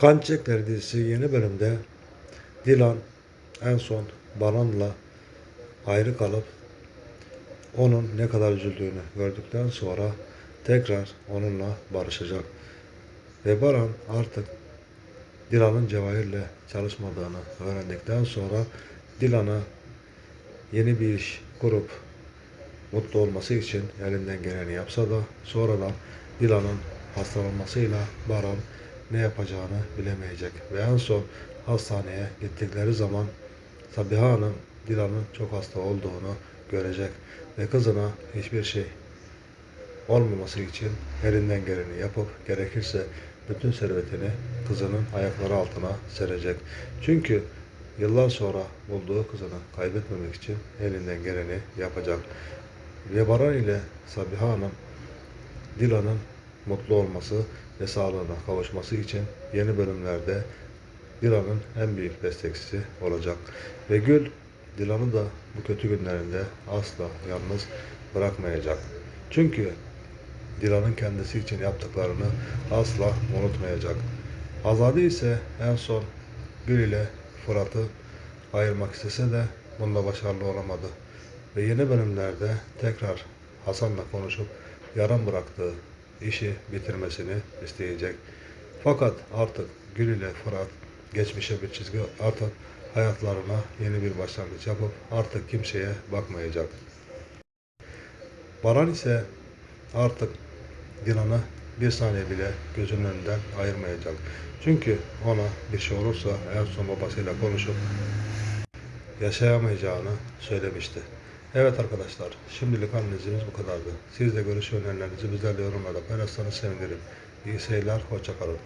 Kan Çiçekleri dizisi yeni bölümde Dilan en son Baran'la ayrı kalıp onun ne kadar üzüldüğünü gördükten sonra tekrar onunla barışacak. Ve Baran artık Dilan'ın Cevahir'le çalışmadığını öğrendikten sonra Dilan'a yeni bir iş kurup mutlu olması için elinden geleni yapsa da sonradan Dilan'ın hastalanmasıyla Baran ne yapacağını bilemeyecek. Ve en son hastaneye gittikleri zaman Sabiha Hanım Dilan'ın çok hasta olduğunu görecek ve kızına hiçbir şey olmaması için elinden geleni yapıp gerekirse bütün servetini kızının ayakları altına serecek. Çünkü yıllar sonra bulduğu kızını kaybetmemek için elinden geleni yapacak. Ve Baran ile Sabiha Hanım Dilan'ın mutlu olması ve sağlığına kavuşması için yeni bölümlerde Dilan'ın en büyük destekçisi olacak. Ve Gül Dilan'ı da bu kötü günlerinde asla yalnız bırakmayacak. Çünkü Dilan'ın kendisi için yaptıklarını asla unutmayacak. Azade ise en son Gül ile Fırat'ı ayırmak istese de bunda başarılı olamadı. Ve yeni bölümlerde tekrar Hasan'la konuşup yarım bıraktığı işi bitirmesini isteyecek. Fakat artık Gül ile Fırat geçmişe bir çizgi atıp hayatlarına yeni bir başlangıç yapıp artık kimseye bakmayacak. Baran ise artık Dilan'ı bir saniye bile gözünün önünden ayırmayacak. Çünkü ona bir şey olursa en son babasıyla konuşup yaşayamayacağını söylemişti. Evet arkadaşlar, şimdilik analizimiz bu kadardı. Siz de görüş önerilerinizi bizlerle yorumlarda paylaşsanız sevinirim. İyi seyirler, hoşça kalın.